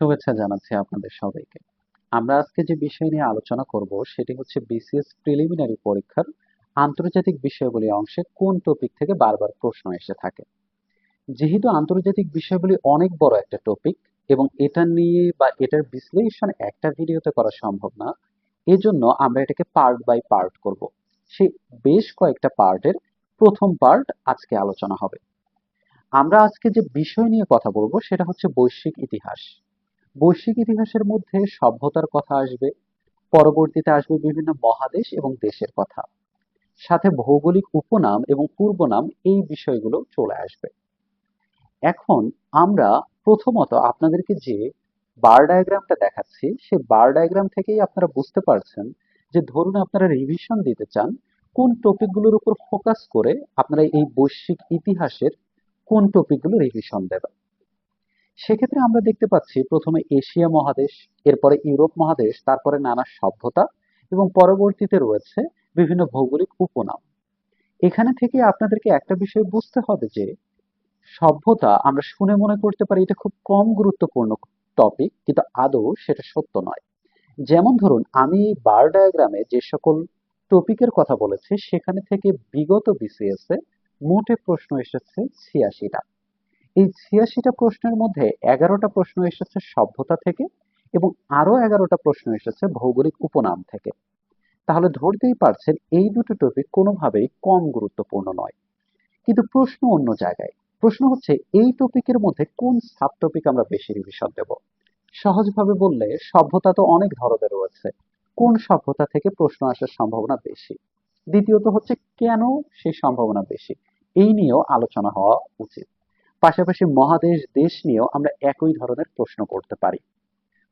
শুভেচ্ছা জানাচ্ছি আপনাদের সবাইকে। আমরা আজকে যে বিষয় নিয়ে আলোচনা করব, সেটি হচ্ছে বিসিএস প্রিলিমিনারি পরীক্ষার আন্তর্জাতিক বিষয়গুলি অংশে কোন টপিক থেকে বারবার প্রশ্ন এসে থাকে। যেহেতু আন্তর্জাতিক বিষয়গুলি অনেক বড় একটা টপিক এবং এটা নিয়ে বা এটার বিশ্লেষণ একটা ভিডিওতে করা সম্ভব না, এজন্য আমরা এটাকে পার্ট বাই পার্ট করব। সেই বেশ কয়েকটা পার্টের প্রথম পার্ট আজকে আলোচনা হবে। আমরা আজকে যে বিষয় নিয়ে কথা বলব, সেটা হচ্ছে বৈশ্বিক ইতিহাস। বৈশ্বিক ইতিহাসের মধ্যে সভ্যতার কথা আসবে, পরবর্তীতে আসবে বিভিন্ন মহাদেশ এবং দেশের কথা। সাথে ভৌগোলিক উপনাম এবং পূর্বনাম এই বিষয়গুলো চলে আসবে। এখন আমরা প্রথমত আপনাদেরকে যে বার ডায়াগ্রামটা দেখাচ্ছি সেই বার ডায়াগ্রাম থেকেই আপনারা বুঝতে পারছেন যে ধরুন আপনারা রিভিশন দিতে চান, কোন টপিকগুলোর উপর ফোকাস করে আপনারা এই বৈশ্বিক ইতিহাসের কোন টপিকগুলো রিভিশন দেবেন। সেক্ষেত্রে আমরা দেখতে পাচ্ছি প্রথমে এশিয়া মহাদেশ, এরপরে ইউরোপ মহাদেশ, তারপরে নানা সভ্যতা এবং পরবর্তীতে রয়েছে বিভিন্ন ভৌগোলিক উপনাম। এখানে থেকে আপনাদেরকে একটা বিষয় বুঝতে হবে যে সভ্যতা আমরা শুনে মনে করতে পারি এটা খুব কম গুরুত্বপূর্ণ টপিক কিন্তু আদৌ সেটা সত্য নয়। যেমন ধরুন, আমি বার ডায়াগ্রামে যে সকল টপিকের কথা বলেছি, সেখানে থেকে বিগত বিসিএস এ মোটে প্রশ্ন এসেছে ছিয়াশিটা। এই ছিয়াশিটা প্রশ্নের মধ্যে এগারোটা প্রশ্ন এসেছে সভ্যতা থেকে এবং আরও এগারোটা প্রশ্ন এসেছে ভৌগোলিক উপনাম থেকে। তাহলে ধরতেই পারছেন এই দুটো টপিক কোনোভাবেই কম গুরুত্বপূর্ণ নয়। কিন্তু প্রশ্ন অন্য জায়গায়। প্রশ্ন হচ্ছে, এই টপিকের মধ্যে কোন সাব টপিক আমরা বেশি রিভিশন দেব? সহজভাবে বললে, সভ্যতা তো অনেক ধরনের রয়েছে। কোন সভ্যতা থেকে প্রশ্ন আসার সম্ভাবনা বেশি? দ্বিতীয়ত হচ্ছে, কেন সেই সম্ভাবনা বেশি? এই নিয়েও আলোচনা হওয়া উচিত। পাশাপাশি মহাদেশ, দেশ নিয়েও আমরা একই ধরনের প্রশ্ন করতে পারি।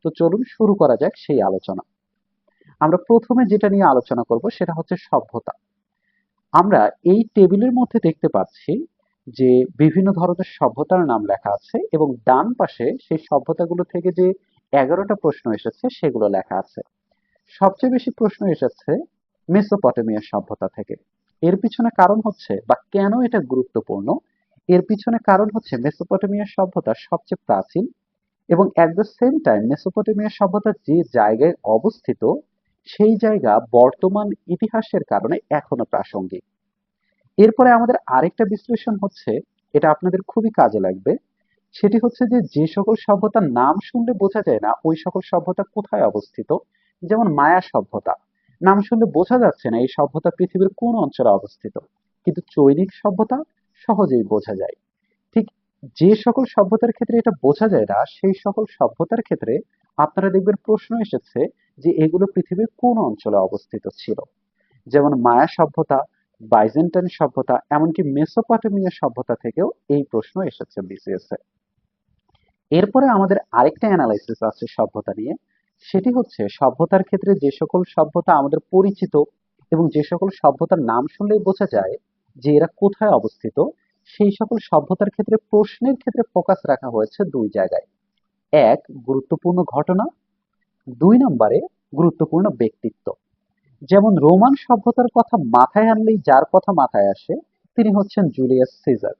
তো চলুন শুরু করা যাক সেই আলোচনা। আমরা প্রথমে যেটা নিয়ে আলোচনা করব সেটা হচ্ছে সভ্যতা। আমরা এই টেবিলের মধ্যে দেখতে পাচ্ছি যে বিভিন্ন ধরনের সভ্যতার নাম লেখা আছে এবং ডান পাশে সেই সভ্যতাগুলো থেকে যে এগারোটা প্রশ্ন এসেছে সেগুলো লেখা আছে। সবচেয়ে বেশি প্রশ্ন এসেছে মেসোপটেমিয়া সভ্যতা থেকে। এর পিছনে কারণ হচ্ছে বা কেন এটা গুরুত্বপূর্ণ এর পিছনে কারণ হচ্ছে মেসোপটেমিয়া সভ্যতা সবচেয়ে প্রাচীন এবং at the same time Mesopotamia সভ্যতা যে জায়গায় অবস্থিত, সেই জায়গা বর্তমান ইতিহাসের কারণে এখনও প্রাসঙ্গিক। এরপরে আমাদের আরেকটা বিশ্লেষণ হচ্ছে, এটা আপনাদের খুবই কাজে লাগবে, সেটি হচ্ছে যে যে সকল সভ্যতার নাম শুনলে বোঝা যায় না ওই সকল সভ্যতা কোথায় অবস্থিত, যেমন মায়া সভ্যতা। নাম শুনলে বোঝা যাচ্ছে না এই সভ্যতা পৃথিবীর কোন অঞ্চলে অবস্থিত, কিন্তু চৈনিক সভ্যতা সহজেই বোঝা যায়। ঠিক যে সকল সভ্যতার ক্ষেত্রে এটা বোঝা যায় না, সেই সকল সভ্যতার ক্ষেত্রে আপনারা দেখবেন প্রশ্ন এসেছে যে এগুলো পৃথিবীর কোন অঞ্চলে অবস্থিত ছিল? যেমন মায়া সভ্যতা, বাইজেন্টাইন সভ্যতা, এমনকি মেসোপটেমিয়া সভ্যতা থেকেও এই প্রশ্ন এসেছে বিসিএস এ। এরপরে আমাদের আরেকটা অ্যানালাইসিস আছে সভ্যতা নিয়ে। সেটি হচ্ছে সভ্যতার ক্ষেত্রে যে সকল সভ্যতা আমাদের পরিচিত এবং যে সকল সভ্যতার নাম শুনলেই বোঝা যায় যে এরা কোথায় অবস্থিত, সেই সকল সভ্যতার ক্ষেত্রে প্রশ্নের ক্ষেত্রে ফোকাস রাখা হয়েছে দুই জায়গায়। এক, গুরুত্বপূর্ণ ঘটনা। দুই নম্বরে, গুরুত্বপূর্ণ ব্যক্তিত্ব। যেমন রোমান সভ্যতার কথা মাথায় আনলেই যার কথা মাথায় আসে, তিনি হচ্ছেন জুলিয়াস সিজার।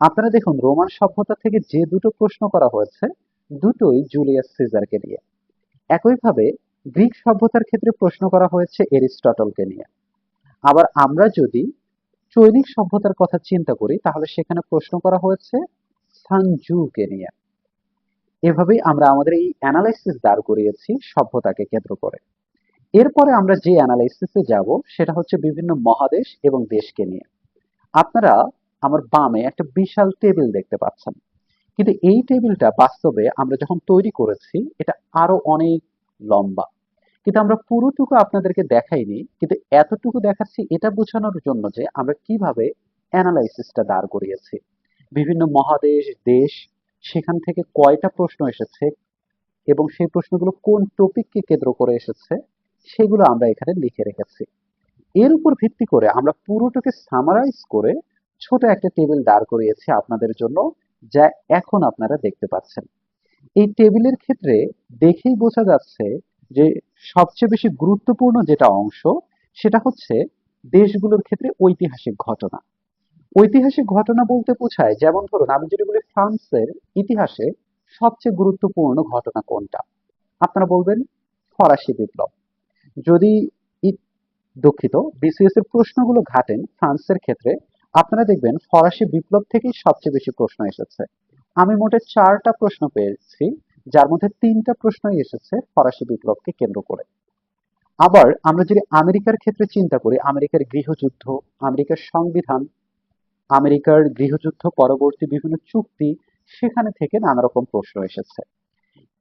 আপনারা দেখুন, রোমান সভ্যতা থেকে যে দুটো প্রশ্ন করা হয়েছে, দুটোই জুলিয়াস সিজারকে নিয়ে। একইভাবে, গ্রিক সভ্যতার ক্ষেত্রে প্রশ্ন করা হয়েছে এরিস্টটলকে নিয়ে। আবার আমরা যদি চৈনিক সভ্যতার কথা চিন্তা করি, তাহলে সেখানে প্রশ্ন করা হয়েছে সানজুকে নিয়ে। এভাবেই আমরা আমাদের এই অ্যানালাইসিস দাঁড় করিয়েছি সভ্যতাকে কেন্দ্র করে। এরপরে আমরা যে অ্যানালাইসিসে যাব, সেটা হচ্ছে বিভিন্ন মহাদেশ এবং দেশকে নিয়ে। আপনারা আমার বামে একটা বিশাল টেবিল দেখতে পাচ্ছেন। কিন্তু এই টেবিলটা বাস্তবে আমরা যখন তৈরি করেছি, এটা আরও অনেক লম্বা। কিন্তু আমরা পুরোটুকু আপনাদেরকে দেখাইনি, কিন্তু এতটুকু দেখাচ্ছি এটা বোঝানোর জন্য যে আমরা কীভাবে অ্যানালাইসিসটা দাঁড় করিয়েছি। বিভিন্ন মহাদেশ, দেশ, সেখান থেকে কয়টা প্রশ্ন এসেছে এবং সেই প্রশ্নগুলো কোন টপিককে কেন্দ্র করে এসেছে, সেগুলো আমরা এখানে লিখে রেখেছি। এর উপর ভিত্তি করে আমরা পুরোটাকে সামারাইজ করে ছোট একটা টেবিল দাঁড় করিয়েছি আপনাদের জন্য, যা এখন আপনারা দেখতে পাচ্ছেন। এই টেবিলের ক্ষেত্রে দেখেই বোঝা যাচ্ছে যে সবচেয়ে বেশি গুরুত্বপূর্ণ যেটা অংশ, সেটা হচ্ছে দেশগুলোর ক্ষেত্রে ঐতিহাসিক ঘটনা। ঐতিহাসিক ঘটনা বলতে বোঝায়, যেমন ধরুন, আমি যদি বলি ফ্রান্সের ইতিহাসে সবচেয়ে গুরুত্বপূর্ণ ঘটনা কোনটা? আপনারা বলবেন ফরাসি বিপ্লব। যদি দুঃখিত, বিসিএস এর প্রশ্নগুলো ঘাটেন ফ্রান্সের ক্ষেত্রে, আপনারা দেখবেন ফরাসি বিপ্লব থেকেই সবচেয়ে বেশি প্রশ্ন এসেছে। আমি মোটে চারটা প্রশ্ন পেয়েছি। যার মধ্যে তিনটা প্রশ্নই এসেছে ফরাসি বিপ্লবকে কেন্দ্র করে। আবার আমরা যদি আমেরিকার ক্ষেত্রে চিন্তা করি, আমেরিকার গৃহযুদ্ধ, আমেরিকার সংবিধান, আমেরিকার গৃহযুদ্ধ পরবর্তী বিভিন্ন চুক্তি, সেখানে থেকে নানা রকম প্রশ্ন এসেছে।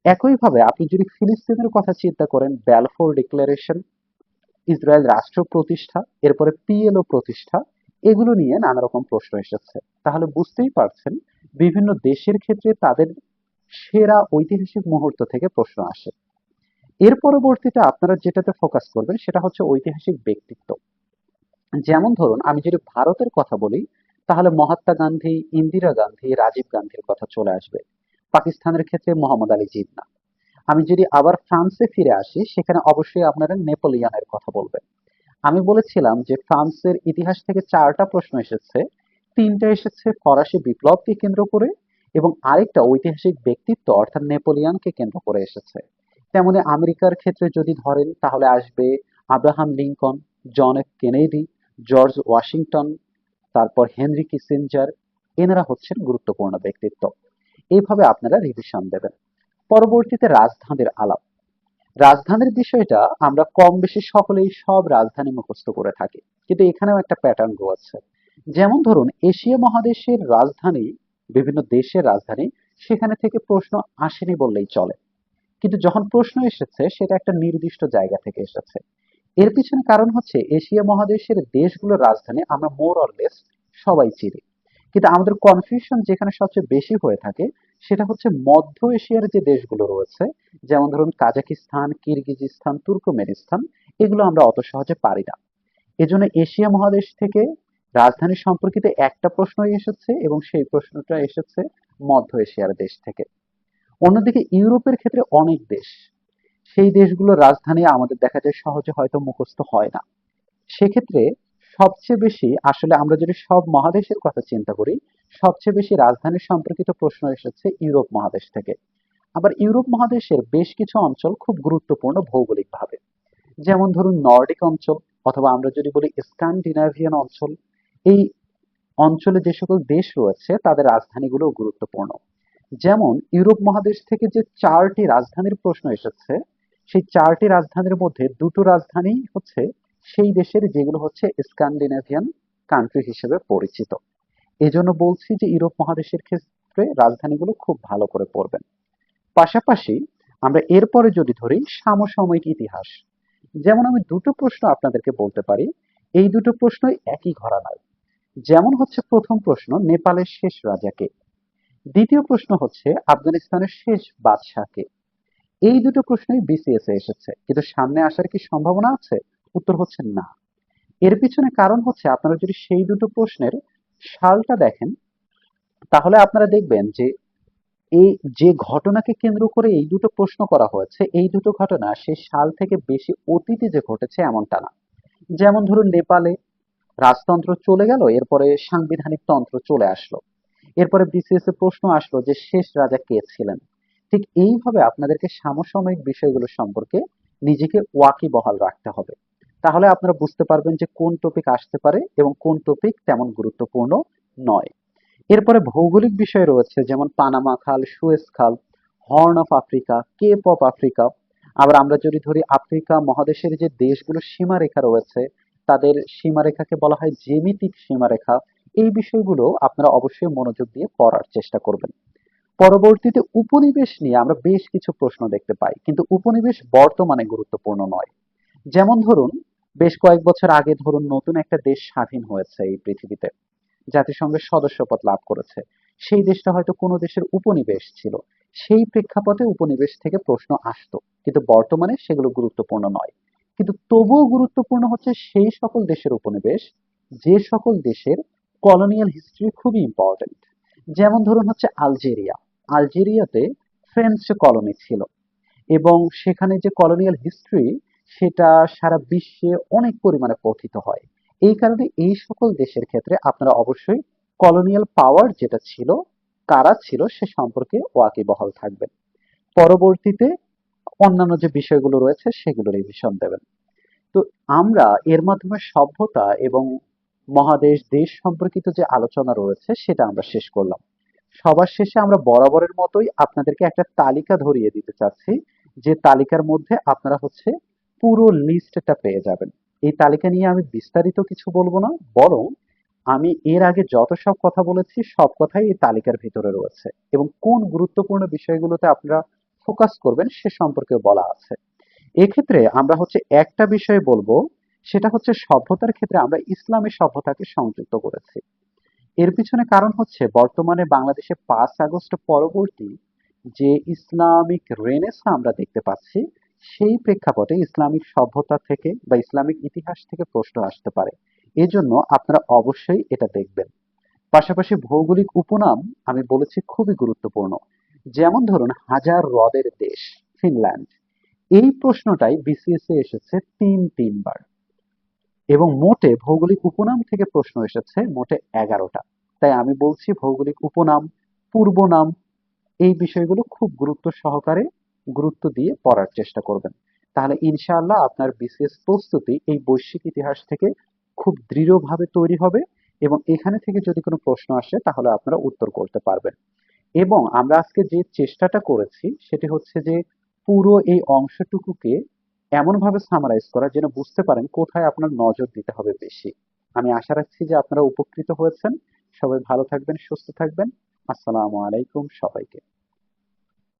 একইভাবে আপনি যদি ফিলিস্তিনের কথা চিন্তা করেন ব্যালফোর ডিক্লারেশন, ইসরায়েল রাষ্ট্র প্রতিষ্ঠা, এরপরে পিএলও প্রতিষ্ঠা, এগুলো নিয়ে নানা রকম প্রশ্ন এসেছে। তাহলে বুঝতেই পারছেন, বিভিন্ন দেশের ক্ষেত্রে তাদের সেরা ঐতিহাসিক মুহূর্ত থেকে প্রশ্ন আসে। এর পরবর্তীতে আপনারা যেটাতে ফোকাস করবেন সেটা হচ্ছে ঐতিহাসিক ব্যক্তিত্ব। যেমন ধরুন, আমি যদি ভারতের কথা বলি, তাহলে মহাত্মা গান্ধী, ইন্দিরা গান্ধী, রাজীব গান্ধীর কথা চলে আসবে। পাকিস্তানের ক্ষেত্রে মোহাম্মদ আলী জিন্না। আমি যদি আবার ফ্রান্সে ফিরে আসি, সেখানে অবশ্যই আপনারা নেপোলিয়ানের কথা বলবেন। আমি বলেছিলাম যে ফ্রান্সের ইতিহাস থেকে চারটা প্রশ্ন এসেছে। তিনটা এসেছে ফরাসি বিপ্লবকে কেন্দ্র করে এবং আরেকটা ঐতিহাসিক ব্যক্তিত্ব অর্থাৎ নেপোলিয়নকে কেন্দ্র করে এসেছে। তেমনি আমেরিকার ক্ষেত্রে যদি ধরেন, তাহলে আসবে Abraham Lincoln, John F Kennedy, George Washington, তারপর হেনরি কিসিঞ্জার, এনারা হচ্ছেন গুরুত্বপূর্ণ ব্যক্তিত্ব। এইভাবে আপনারা রিভিশন দেবেন। পরবর্তীতে রাজধানীর আলাপ। রাজধানীর বিষয়টা আমরা কম বেশি সকলেই সব রাজধানী মুখস্থ করে থাকি। কিন্তু এখানেও একটা প্যাটার্ন রয়েছে। যেমন ধরুন, এশিয়া মহাদেশের রাজধানী বিভিন্ন দেশের রাজধানী, সেখানে থেকে প্রশ্ন আসেনি বললেই চলে। কিন্তু যখন প্রশ্ন এসেছে, সেটা একটা নির্দিষ্ট জায়গা থেকে এসেছে। এর পিছনে কারণ হচ্ছে, এশিয়া মহাদেশের দেশগুলোর রাজধানী আমরা মোর অরলেস সবাই চিনি। কিন্তু আমাদের কনফিউশন যেখানে সবচেয়ে বেশি হয়ে থাকে, সেটা হচ্ছে মধ্য এশিয়ার যে দেশগুলো রয়েছে, যেমন ধরুন কাজাকিস্তান কিরগিজিস্তান, তুর্কমেনিস্তান, এগুলো আমরা অত সহজে পারি না। এজন্য এশিয়া মহাদেশ থেকে রাজধানী সম্পর্কিত একটা প্রশ্নই এসেছে এবং সেই প্রশ্নটা এসেছে মধ্য এশিয়ার দেশ থেকে। অন্যদিকে ইউরোপের ক্ষেত্রে অনেক দেশ, সেই দেশগুলোর রাজধানী আমাদের দেখা যায় সহজে হয়তো মুখস্থ হয় না। সেক্ষেত্রে সবচেয়ে বেশি আসলে আমরা যদি সব মহাদেশের কথা চিন্তা করি, সবচেয়ে বেশি রাজধানী সম্পর্কিত প্রশ্ন এসেছে ইউরোপ মহাদেশ থেকে। আবার ইউরোপ মহাদেশের বেশ কিছু অঞ্চল খুব গুরুত্বপূর্ণ ভৌগোলিকভাবে। যেমন ধরুন নর্ডিক অঞ্চল, অথবা আমরা যদি বলি স্ক্যান্ডিনাভিয়ান অঞ্চল এই অঞ্চলে যে সকল দেশ রয়েছে, তাদের রাজধানীগুলো গুরুত্বপূর্ণ। যেমন, ইউরোপ মহাদেশ থেকে যে চারটি রাজধানীর প্রশ্ন এসেছে, সেই চারটি রাজধানীর মধ্যে দুটো রাজধানী হচ্ছে সেই দেশের যেগুলো হচ্ছে স্ক্যান্ডিনেভিয়ান কান্ট্রি হিসেবে পরিচিত। এজন্য বলছি যে ইউরোপ মহাদেশের ক্ষেত্রে রাজধানীগুলো খুব ভালো করে পড়বেন। পাশাপাশি আমরা এরপরে যদি ধরি সমসাময়িক ইতিহাস। যেমন আমি দুটো প্রশ্ন আপনাদেরকে বলতে পারি, এই দুটো প্রশ্নই একই ঘরানার। যেমন হচ্ছে প্রথম প্রশ্ন, নেপালের শেষ রাজাকে। দ্বিতীয় প্রশ্ন হচ্ছে, আফগানিস্তানের শেষ বাদশাহকে। এই দুটো প্রশ্নই বিসিএস এ এসেছে। কিন্তু সামনে আসার কি সম্ভাবনা আছে? উত্তর হচ্ছে না। এর পিছনে কারণ হচ্ছে, আপনারা যদি সেই দুটো প্রশ্নের সালটা দেখেন, তাহলে আপনারা দেখবেন যে এই যে ঘটনাকে কেন্দ্র করে এই দুটো প্রশ্ন করা হয়েছে, এই দুটো ঘটনা সেই সাল থেকে বেশি অতীতে যে ঘটেছে এমনটা না। যেমন ধরুন, নেপালে রাজতন্ত্র চলে গেল, এরপরে সাংবিধানিক তন্ত্র চলে আসলো। এরপরে বিসিএস এ প্রশ্ন আসলো যে শেষ রাজা কে ছিলেন? ঠিক এইভাবে আপনাদেরকে সমসাময়িক বিষয়গুলো সম্পর্কে নিজেকে ওয়াকিবহাল রাখতে হবে। তাহলে আপনারা বুঝতে পারবেন যে কোন টপিক আসতে পারে এবং কোন টপিক তেমন গুরুত্বপূর্ণ নয়। এরপরে ভৌগোলিক বিষয় রয়েছে, যেমন পানামা খাল, সুয়েজ খাল, horn of Africa, cape of Africa. আবার আমরা যদি ধরি আফ্রিকা মহাদেশের যে দেশগুলো সীমারেখা রয়েছে তাদের সীমারেখাকে বলা হয় জ্যামিতিক সীমারেখা। এই বিষয়গুলো আপনারা অবশ্যই মনোযোগ দিয়ে পড়ার চেষ্টা করবেন। পরবর্তীতে উপনিবেশ নিয়ে আমরা বেশ কিছু প্রশ্ন দেখতে পাই, কিন্তু উপনিবেশ বর্তমানে গুরুত্বপূর্ণ নয়। যেমন ধরুন, বেশ কয়েক বছর আগে ধরুন নতুন একটা দেশ স্বাধীন হয়েছে এই পৃথিবীতে, জাতিসংঘের সদস্যপদ লাভ করেছে। সেই দেশটা হয়তো কোনো দেশের উপনিবেশ ছিল। সেই প্রেক্ষাপটে উপনিবেশ থেকে প্রশ্ন আসতো, কিন্তু বর্তমানে সেগুলো গুরুত্বপূর্ণ নয়। কিন্তু তবুও গুরুত্বপূর্ণ হচ্ছে সেই সকল দেশের উপনিবেশ, যে সকল দেশের কলোনিয়াল হিস্ট্রি খুবই ইম্পর্টেন্ট যেমন ধরুন হচ্ছে আলজেরিয়া। আলজেরিয়াতে ফ্রেঞ্চ কলোনি ছিল এবং সেখানে যে কলোনিয়াল হিস্ট্রি সেটা সারা বিশ্বে অনেক পরিমাণে পঠিত হয়। এই কারণে এই সকল দেশের ক্ষেত্রে আপনারা অবশ্যই কলোনিয়াল পাওয়ার যেটা ছিল, কারা ছিল সে সম্পর্কে ওয়াকিবহাল থাকবেন। পরবর্তীতে অন্যান্য যে বিষয়গুলো রয়েছে সেগুলো রিভিশন দেবেন। তো আমরা এর মাধ্যমে সভ্যতা এবং মহাদেশ, দেশ সম্পর্কিত যে আলোচনা রয়েছে সেটা আমরা শেষ করলাম। সবার শেষে আমরা বরাবরের মতোই আপনাদেরকে একটা তালিকা ধরিয়ে দিতে চাচ্ছি, যে তালিকার মধ্যে আপনারা হচ্ছে পুরো লিস্টটা পেয়ে যাবেন। এই তালিকা নিয়ে আমি বিস্তারিত কিছু বলব না, বরং আমি এর আগে যত সব কথা বলেছি সব কথাই এই তালিকার ভিতরে রয়েছে এবং কোন গুরুত্বপূর্ণ বিষয়গুলোতে আপনারা ফোকাস করবেন সে সম্পর্কে বলা আছে। এক্ষেত্রে আমরা হচ্ছে একটা বিষয়ে বলব, সেটা হচ্ছে সভ্যতার ক্ষেত্রে আমরা ইসলামী সভ্যতাকে সংযুক্ত করেছি। এর পিছনে কারণ হচ্ছে বর্তমানে বাংলাদেশে পাঁচ আগস্ট পরবর্তী যে ইসলামিক রেনেসা আমরা দেখতে পাচ্ছি, সেই প্রেক্ষাপটে ইসলামিক সভ্যতা থেকে বা ইসলামিক ইতিহাস থেকে প্রশ্ন আসতে পারে। এজন্য আপনারা অবশ্যই এটা দেখবেন। পাশাপাশি ভৌগোলিক উপনাম আমি বলেছি খুবই গুরুত্বপূর্ণ। যেমন ধরুন, হাজার হ্রদের দেশ, ফিনল্যান্ড। এই প্রশ্নটাই বিসিএস এসেছে তিন, তিনবার। এবং মোটে ভৌগোলিক উপনাম থেকে প্রশ্ন এসেছে মোটে এগারোটা। তাই আমি বলছি ভৌগোলিক উপনাম, পূর্ব নাম, এই বিষয়গুলো খুব গুরুত্ব সহকারে গুরুত্ব দিয়ে পড়ার চেষ্টা করবেন। তাহলে ইনশাআল্লাহ আপনার বিসিএস প্রস্তুতি এই বৈশ্বিক ইতিহাস থেকে খুব দৃঢ়ভাবে তৈরি হবে এবং এখানে থেকে যদি কোনো প্রশ্ন আসে তাহলে আপনারা উত্তর করতে পারবেন। এবং আমরা আজকে যে চেষ্টাটা করেছি সেটি হচ্ছে যে পুরো এই অংশটুকুকে এমনভাবে সামারাইজ করা যেন বুঝতে পারেন কোথায় আপনার নজর দিতে হবে বেশি। আমি আশা রাখছি যে আপনারা উপকৃত হয়েছেন। সবাই ভালো থাকবেন, সুস্থ থাকবেন। আসসালামু আলাইকুম সবাইকে।